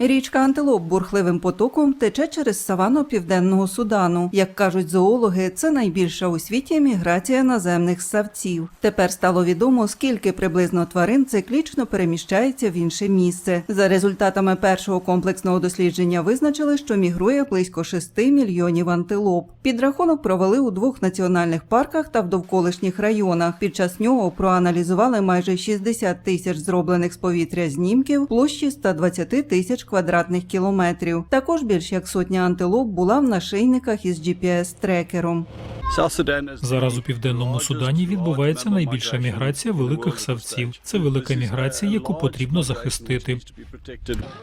Річка Антилоп бурхливим потоком тече через савану південного Судану. Як кажуть зоологи, це найбільша у світі міграція наземних ссавців. Тепер стало відомо, скільки приблизно тварин циклічно переміщається в інше місце. За результатами першого комплексного дослідження визначили, що мігрує близько 6 мільйонів антилоп. Підрахунок провели у двох національних парках та в довколишніх районах. Під час нього проаналізували майже 60 тисяч зроблених з повітря знімків площі 120 тисяч квадратних кілометрів. Також більш як сотня антилоп була в нашийниках із GPS-трекером. Зараз у південному Судані відбувається найбільша міграція великих савців. Це велика міграція, яку потрібно захистити.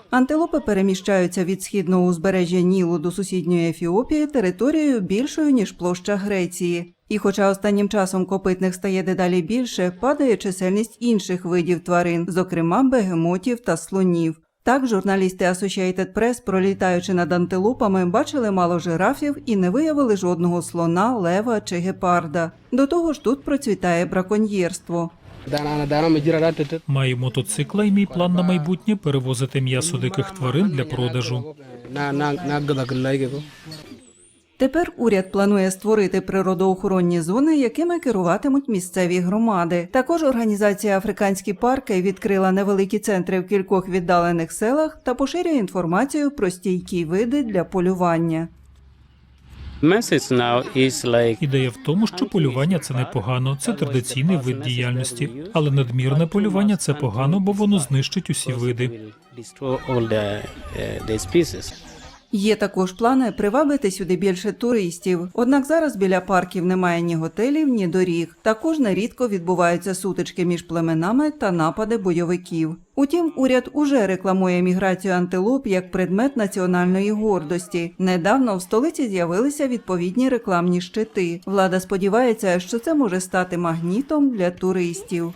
Антилопи переміщаються від східного узбережжя Нілу до сусідньої Ефіопії територією більшою ніж площа Греції. І хоча останнім часом копитних стає дедалі більше, падає чисельність інших видів тварин, зокрема бегемотів та слонів. Так, журналісти Associated Press, пролітаючи над антилопами, бачили мало жирафів і не виявили жодного слона, лева чи гепарда. До того ж, тут процвітає браконьєрство. Маю мотоцикла, і мій план на майбутнє перевозити м'ясо диких тварин для продажу. Тепер уряд планує створити природоохоронні зони, якими керуватимуть місцеві громади. Також організація Африканські парки відкрила невеликі центри в кількох віддалених селах та поширює інформацію про стійкі види для полювання. Ідея в тому, що полювання це непогано, це традиційний вид діяльності, але надмірне полювання це погано, бо воно знищить усі види. Є також плани привабити сюди більше туристів. Однак зараз біля парків немає ні готелів, ні доріг. Також нерідко відбуваються сутички між племенами та напади бойовиків. Утім, уряд уже рекламує міграцію антилоп як предмет національної гордості. Недавно в столиці з'явилися відповідні рекламні щити. Влада сподівається, що це може стати магнітом для туристів.